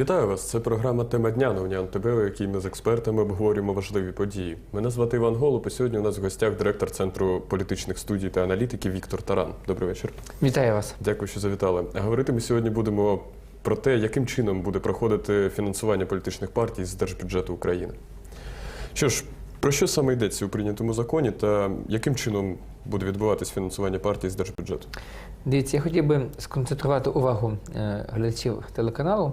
Вітаю вас! Це програма Тема дня на Уніан ТБ, у якій ми з експертами обговорюємо важливі події. Мене звати Іван Голуб, і сьогодні у нас в гостях директор Центру політичних студій та аналітики Віктор Таран. Добрий вечір. Вітаю вас. Дякую, що завітали. Говорити ми сьогодні будемо про те, яким чином буде проходити фінансування політичних партій з держбюджету України. Що ж, про що саме йдеться у прийнятому законі та яким чином буде відбуватись фінансування партій з держбюджету? Дивіться, я хотів би сконцентрувати увагу е, глядачів телеканалу,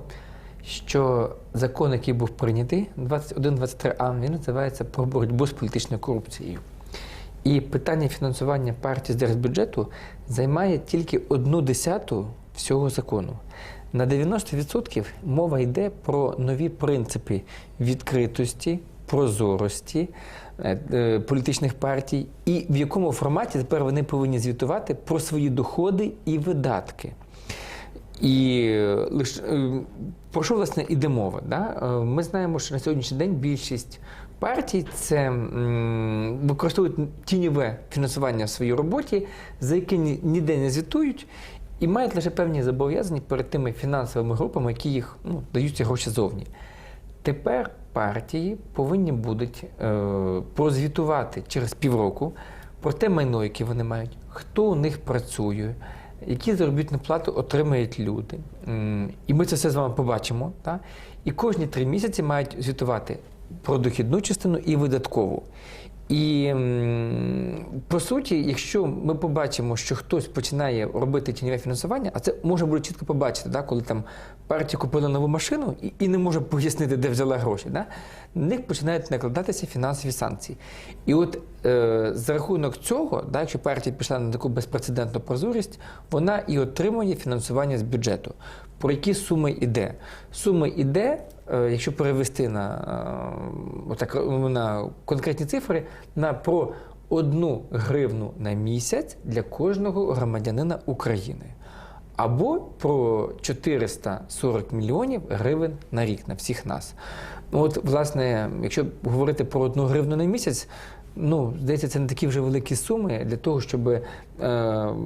що закон, який був прийнятий 21-23А, він називається про боротьбу з політичною корупцією. І питання фінансування партій з держбюджету займає тільки одну десяту всього закону. На 90% мова йде про нові принципи відкритості, прозорості е, е, політичних партій, і в якому форматі тепер вони повинні звітувати про свої доходи і видатки. І е, лише про що власне іде мова? Да? Е, Ми знаємо, що на сьогоднішній день більшість партій це використовують тіньове фінансування в своїй роботі, за яке ніде не звітують, і мають лише певні зобов'язання перед тими фінансовими групами, які їх ну, дають ці гроші зовні. Тепер партії повинні будуть е, прозвітувати через півроку про те майно, яке вони мають, хто у них працює, які заробітну плату отримають люди. І ми це все з вами побачимо. Та? І кожні три місяці мають звітувати про дохідну частину і видаткову. І по суті, якщо ми побачимо, що хтось починає робити тіньове фінансування, а це можна буде чітко побачити, да, коли там партія купила нову машину і, і не може пояснити, де взяла гроші, да, на них починають накладатися фінансові санкції. І от е, за рахунок цього, да, якщо партія пішла на таку безпрецедентну прозорість, вона і отримує фінансування з бюджету. Про які суми йде? Суми йде, е, якщо перевести на, е, отак, е, на конкретні цифри, на про одну гривну на місяць для кожного громадянина України. Або про 440 мільйонів гривень на рік на всіх нас. От, власне, якщо говорити про одну гривну на місяць, ну, здається, це не такі вже великі суми для того, щоб е,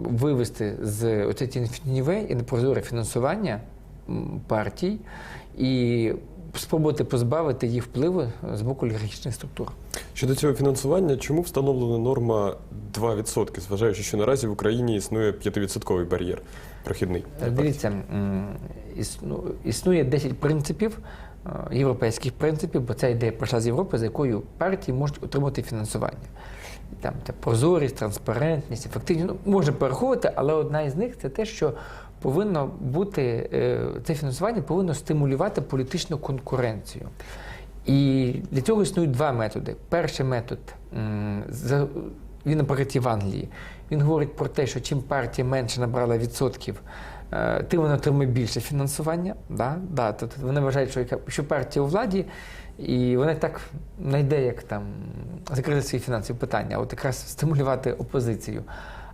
вивести з оце тіньове і непрозоре фінансування партій і спробувати позбавити їх впливу з боку олігархічних структур. Щодо цього фінансування, чому встановлена норма 2%, зважаючи, що наразі в Україні існує 5% бар'єр прохідний? Дивіться, існує 10 принципів, європейських принципів, бо ця ідея прийшла з Європи, за якою партії можуть отримати фінансування. Там це прозорість, транспарентність, ефективність. Ну, можна перераховувати, але одна із них це те, що повинно бути е, це фінансування повинно стимулювати політичну конкуренцію. І для цього існують два методи. Перший метод він, наприклад, в Англії. Він говорить про те, що чим партія менше набрала відсотків, е, тим вона отримує більше фінансування. Да? Да, тобто вони вважають, що, що партія у владі, і вона так знайде, як там закрити свої фінансові питання, от якраз стимулювати опозицію.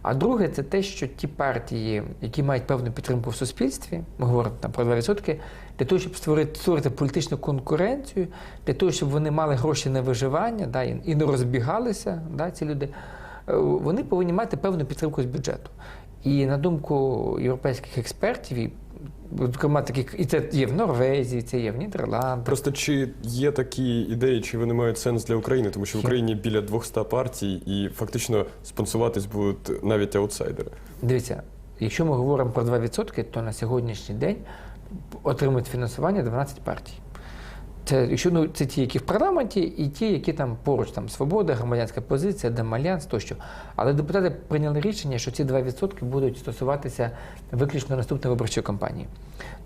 А друге, це те, що ті партії, які мають певну підтримку в суспільстві, ми говоримо там про 2%, для того, щоб створити, створити політичну конкуренцію, для того, щоб вони мали гроші на виживання да, і, і не розбігалися, да, ці люди, е, вони повинні мати певну підтримку з бюджету. І на думку європейських експертів, і, зокрема, таких, і це є в Норвегії, це є в Нідерландах. Просто чи є такі ідеї, чи вони мають сенс для України? Тому що в Україні біля 200 партій, і фактично спонсуватись будуть навіть аутсайдери. Дивіться, якщо ми говоримо про 2%, то на сьогоднішній день отримують фінансування 12 партій. Це, якщо, ну, це ті, які в парламенті, і ті, які там поруч, там Свобода, громадянська позиція, Демальянс тощо. Але депутати прийняли рішення, що ці 2% будуть стосуватися виключно наступної виборчої кампанії.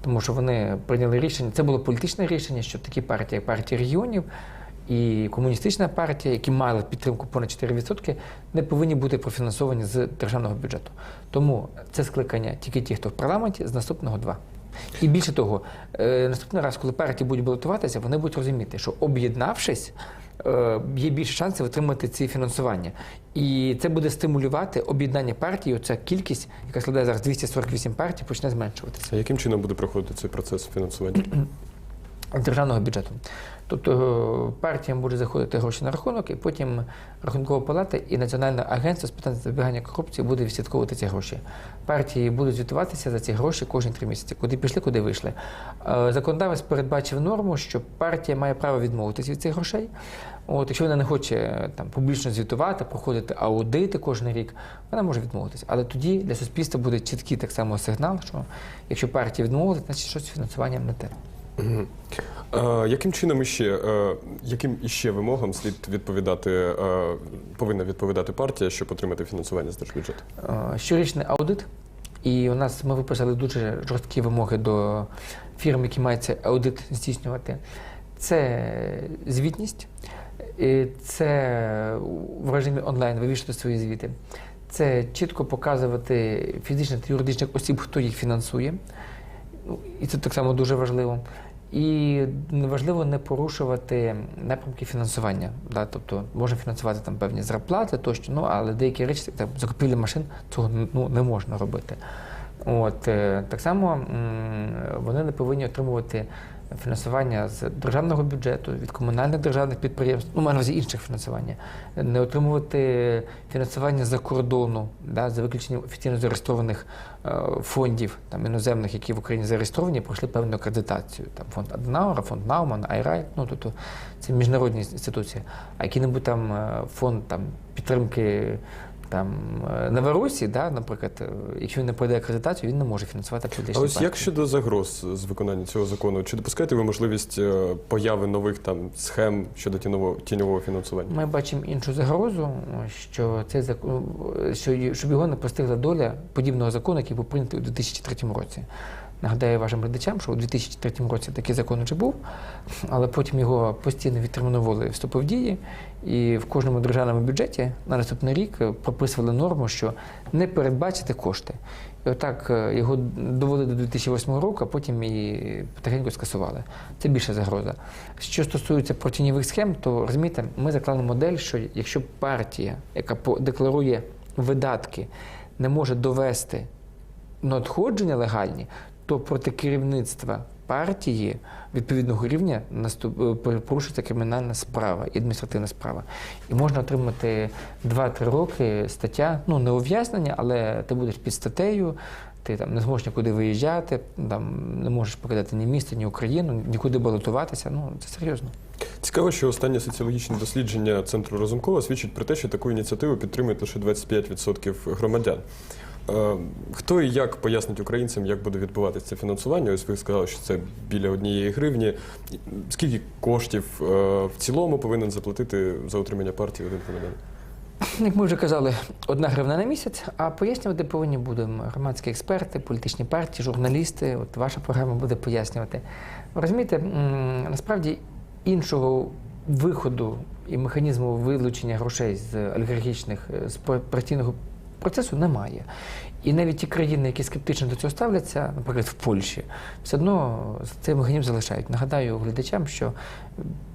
Тому що вони прийняли рішення, це було політичне рішення, що такі партії, як партія регіонів і комуністична партія, які мали підтримку понад 4%, не повинні бути профінансовані з державного бюджету. Тому це скликання тільки ті, хто в парламенті, з наступного два. І більше того, е, наступний раз, коли партії будуть балотуватися, вони будуть розуміти, що об'єднавшись, е, є більше шансів отримати ці фінансування. І це буде стимулювати об'єднання партій. Оця кількість, яка складає зараз 248 партій, почне зменшуватися. А яким чином буде проходити цей процес фінансування? державного бюджету. Тобто е, партіям буде заходити гроші на рахунок, і потім Рахункова палата і Національне агентство з питань запобігання корупції буде відслідковувати ці гроші. Партії будуть звітуватися за ці гроші кожні три місяці, куди пішли, куди вийшли. Е, Законодавець передбачив норму, що партія має право відмовитися від цих грошей. От, якщо вона не хоче там публічно звітувати, проходити аудити кожен рік, вона може відмовитися. Але тоді для суспільства буде чіткий так само сигнал, що якщо партія відмовилася, значить щось з фінансуванням не те. Е, яким чином іще, е, яким іще вимогам слід відповідати, е, повинна відповідати партія, щоб отримати фінансування з держбюджету? Е, щорічний аудит. І у нас ми виписали дуже жорсткі вимоги до фірм, які мають аудит здійснювати. Це звітність, це в режимі онлайн вивішувати свої звіти. Це чітко показувати фізичних та юридичних осіб, хто їх фінансує. Ну, І це так само дуже важливо. І важливо не порушувати напрямки фінансування. Да? Тобто можна фінансувати там певні зарплати тощо, ну але деякі речі, там закупівлі машин, цього ну, не можна робити. От, е, так само вони не повинні отримувати фінансування з державного бюджету, від комунальних державних підприємств, ну, маю інших фінансування, не отримувати фінансування за кордону, да, за виключенням офіційно зареєстрованих е, фондів там, іноземних, які в Україні зареєстровані, пройшли певну акредитацію. Там фонд Аденаура, фонд Науман, Айрай, ну тобто це міжнародні інституції. А який-небудь там е, фонд там, підтримки там е, Новоросії, да, наприклад, е, якщо він не пройде акредитацію, він не може фінансувати А політичні ось як щодо загроз з виконання цього закону? Чи допускаєте ви можливість е, появи нових там схем щодо тіньового, тіньового фінансування? Ми бачимо іншу загрозу, що цей закон, що щоб його не постигла доля подібного закону, який був прийнятий у 2003 році. Нагадаю вашим глядачам, що у 2003 році такий закон вже був, але потім його постійно відтерміновували вступив в дії, і в кожному державному бюджеті на наступний рік прописували норму, що не передбачити кошти. І отак е, його довели до 2008 року, а потім і потихеньку скасували. Це більша загроза. Що стосується протинівих схем, то розумієте, ми заклали модель, що якщо партія, яка декларує видатки, не може довести надходження легальні, то проти керівництва партії відповідного рівня наступ... е, порушується кримінальна справа і адміністративна справа. І можна отримати 2-3 роки стаття, ну не ув'язнення, але ти будеш під статтею, ти там не зможеш нікуди виїжджати, там не можеш покидати ні місто, ні Україну, нікуди балотуватися. Ну це серйозно. Цікаво, що останнє соціологічне дослідження центру Разумкова свідчить про те, що таку ініціативу підтримують лише 25% громадян. Е, Хто і як пояснить українцям, як буде відбуватися це фінансування? Ось ви сказали, що це біля однієї гривні. Скільки коштів е, в цілому повинен заплатити за утримання партії один громадян? Як ми вже казали, одна гривна на місяць, а пояснювати повинні будемо громадські експерти, політичні партії, журналісти. От ваша програма буде пояснювати. Ви Розумієте, насправді іншого виходу і механізму вилучення грошей з олігархічних е, з партійного процесу немає. І навіть ті країни, які скептично до цього ставляться, наприклад, в Польщі, все одно цей механізм залишають. Нагадаю глядачам, що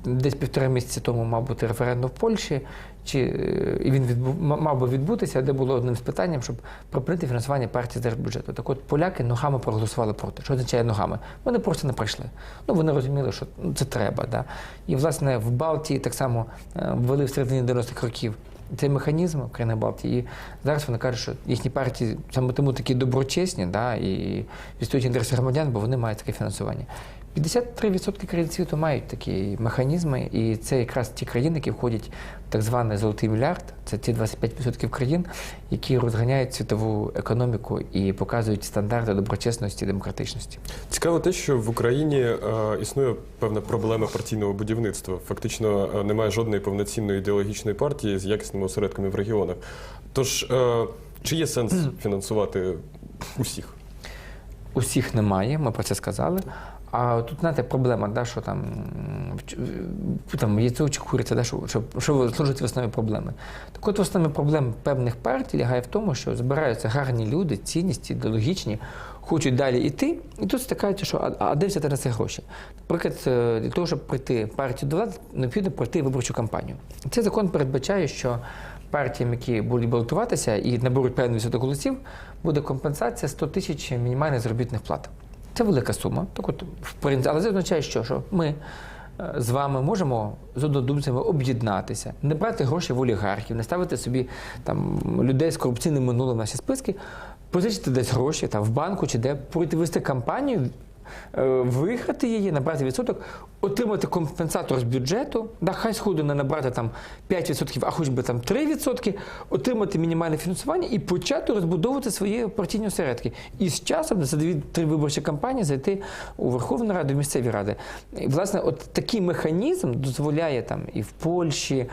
десь півтора місяці тому мав бути референдум в Польщі, чи е, і він відбу, мав би відбутися, де було одним з питанням, щоб припинити фінансування партії з держбюджету. Так от поляки ногами проголосували проти. Що означає ногами? Вони просто не прийшли. Ну вони розуміли, що ну, це треба. Да? І власне в Балтії так само е, ввели в середині 90-х років. Цей механізм в Балтії. І зараз вони кажуть, що їхні партії саме тому такі доброчесні, да, і відстоюють інтереси громадян, бо вони мають таке фінансування. 53% країн світу мають такі механізми, і це якраз ті країни, які входять в так званий золотий мільярд. Це ті 25% країн, які розганяють світову економіку і показують стандарти доброчесності і демократичності. Цікаво те, що в Україні е, існує певна проблема партійного будівництва. Фактично е, немає жодної повноцінної ідеологічної партії з якісними осередками в регіонах. Тож, е, чи є сенс фінансувати усіх? Усіх немає, ми про це сказали. А тут, знаєте, проблема, да, що там, там яйцо чи куриця, да, що, що, що служить в основі проблеми. Так от в основі проблем певних партій лягає в тому, що збираються гарні люди, цінності, ідеологічні, хочуть далі йти, і тут стикаються, що а, а де взяти на це гроші? Наприклад, е, для того, щоб пройти партію до влади, необхідно пройти виборчу кампанію. Цей закон передбачає, що партіям, які будуть балотуватися і наберуть певний відсоток голосів, буде компенсація 100 тисяч мінімальних заробітних плат. Це велика сума. Так от, в принципі, але це означає, що, що ми е, з вами можемо з однодумцями об'єднатися, не брати гроші в олігархів, не ставити собі там людей з корупційним минулим в наші списки, позичити десь гроші там, в банку чи де, провести вести кампанію, е, виграти її, набрати відсоток, отримати компенсатор з бюджету, да, хай сходу не набрати там 5%, а хоч би там 3%, отримати мінімальне фінансування і почати розбудовувати свої партійні осередки. І з часом за дві-три виборчі кампанії зайти у Верховну Раду, в місцеві ради. І, власне, от такий механізм дозволяє там і в Польщі,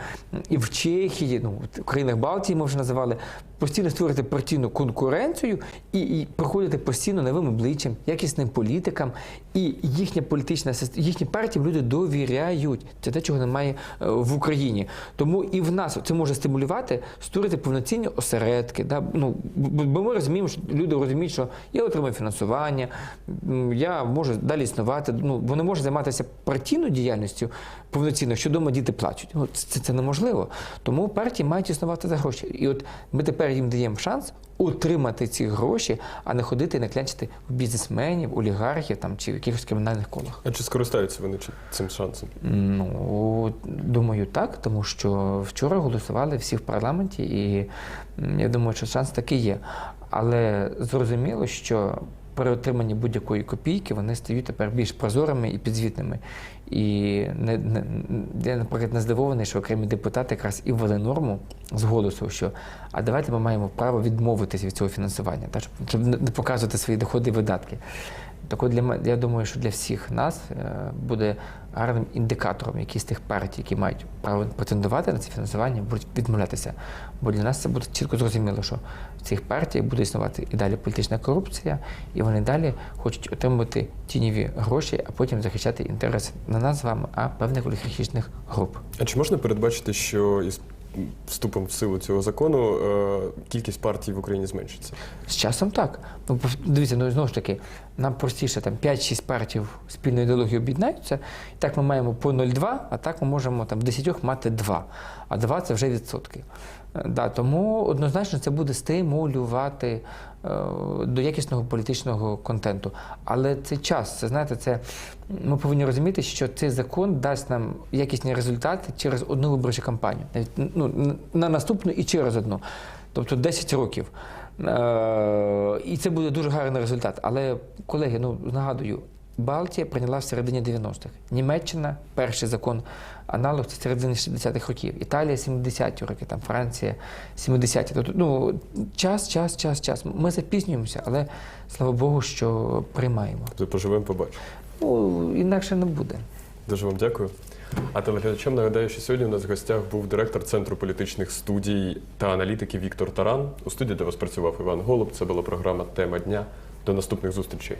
і в Чехії, ну, в країнах Балтії ми вже називали, постійно створити партійну конкуренцію і, і проходити постійно новим обличчям, якісним політикам, і їхня політична їхні партії люди довіряють. Це те, чого немає е, в Україні. Тому і в нас це може стимулювати створити повноцінні осередки. Да? Ну, бо ми розуміємо, що люди розуміють, що я отримаю фінансування, я можу далі існувати. Ну, бо не можу займатися партійною діяльністю повноцінно, що вдома діти плачуть. Ну, це, це неможливо. Тому партії мають існувати за гроші. І от ми тепер їм даємо шанс отримати ці гроші, а не ходити і не клянчити в бізнесменів, олігархів там, чи в якихось кримінальних колах. А чи скористаються вони цим шансом? Ну, думаю, так, тому що вчора голосували всі в парламенті, і я думаю, що шанс такий є. Але зрозуміло, що при отриманні будь-якої копійки вони стають тепер більш прозорими і підзвітними. І не, не, я, наприклад, не здивований, що окремі депутати якраз і ввели норму з голосу, що а давайте ми маємо право відмовитися від цього фінансування, так, щоб, не показувати свої доходи і видатки. Так от для мене, я думаю, що для всіх нас е, буде гарним індикатором, які з тих партій, які мають право претендувати на це фінансування, будуть відмовлятися. Бо для нас це буде чітко зрозуміло, що в цих партіях буде існувати і далі політична корупція, і вони далі хочуть отримувати тіньові гроші, а потім захищати інтереси не нас з вами, а певних олігархічних груп. А чи можна передбачити, що із вступом в силу цього закону е, кількість партій в Україні зменшиться? З часом так. Ну, дивіться, ну знову ж таки, нам простіше там 5-6 партій спільної ідеології об'єднаються. Так ми маємо по 0,2, а так ми можемо там в 10 мати 2. А 2 це вже відсотки. Е, Да, тому однозначно це буде стимулювати е, до якісного політичного контенту. Але це час, це знаєте, це ми повинні розуміти, що цей закон дасть нам якісні результати через одну виборчу кампанію, ну, на наступну і через одну. Тобто 10 років. Е, І це буде дуже гарний результат. Але, колеги, ну нагадую, Балтія прийняла в середині 90-х. Німеччина перший закон аналог це середини 60-х років. Італія 70-ті роки, там Франція 70-ті. Тобто, ну, час, час, час, час. Ми запізнюємося, але слава Богу, що приймаємо. Тобто поживемо, побачимо. Ну, інакше не буде. Дуже вам дякую. А телеглядачам нагадаю, що сьогодні у нас в гостях був директор Центру політичних студій та аналітики Віктор Таран. У студії для вас працював Іван Голуб. Це була програма Тема дня. До наступних зустрічей.